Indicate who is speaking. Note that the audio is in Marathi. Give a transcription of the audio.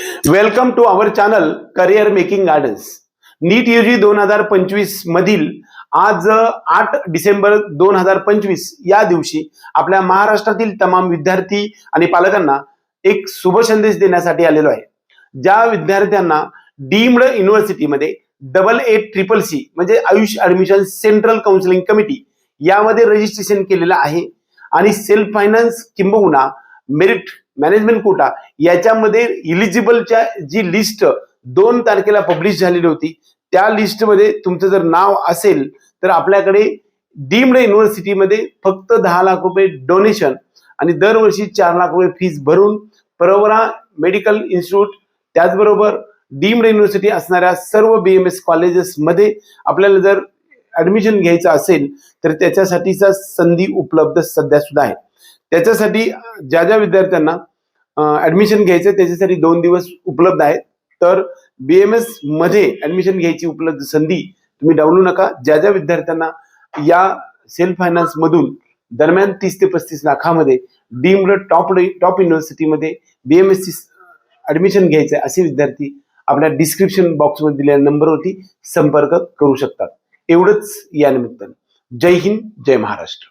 Speaker 1: Welcome to our channel career making gardens NEET जी दोन हजार पंचवीस मधील आज आठ डिसेंबर दोन हजार पंचवीस या दिवशी आपल्या महाराष्ट्रातील तमाम विद्यार्थी आणि पालकांना एक शुभ संदेश देण्यासाठी आलेलो आहे. ज्या विद्यार्थ्यांना डीम्ड युनिव्हर्सिटीमध्ये डबल ए ट्रिपल सी म्हणजे Ayush admission central counselling committee यामध्ये रजिस्ट्रेशन केलेलं आहे. आणि सेल्फ फायनान्स किंबहुना मेरिट मॅनेजमेंट कोटा याच्यामध्ये इलिजिबलच्या जी लिस्ट दोन तारखेला पब्लिश झालेली होती त्या लिस्टमध्ये तुमचं जर नाव असेल तर आपल्याकडे डीम्ड युनिव्हर्सिटीमध्ये फक्त दहा लाख रुपये डोनेशन आणि दरवर्षी चार लाख रुपये फीज भरून परवरा मेडिकल इन्स्टिट्यूट त्याचबरोबर डीम्ड युनिव्हर्सिटी असणाऱ्या सर्व बी एम एस कॉलेजेसमध्ये आपल्याला जर ॲडमिशन घ्यायचं असेल तर त्याच्यासाठीचा संधी उपलब्ध सध्या सुद्धा आहे. त्याच्यासाठी ज्या ज्या विद्यार्थ्यांना ऍडमिशन घ्यायचं त्याच्यासाठी दोन दिवस उपलब्ध आहेत. तर बी एम एसमध्ये ऍडमिशन घ्यायची उपलब्ध संधी तुम्ही डावलू नका. ज्या ज्या विद्यार्थ्यांना या सेल्फ फायनान्स मधून दरम्यान तीस ते पस्तीस लाखामध्ये deemed top top युनिव्हर्सिटीमध्ये B M S C admission घ्यायचं आहे असे विद्यार्थी आपल्या डिस्क्रिप्शन बॉक्समध्ये दिलेल्या नंबरवरती संपर्क करू शकतात. एवढंच या निमित्तानं. जय हिंद जय महाराष्ट्र.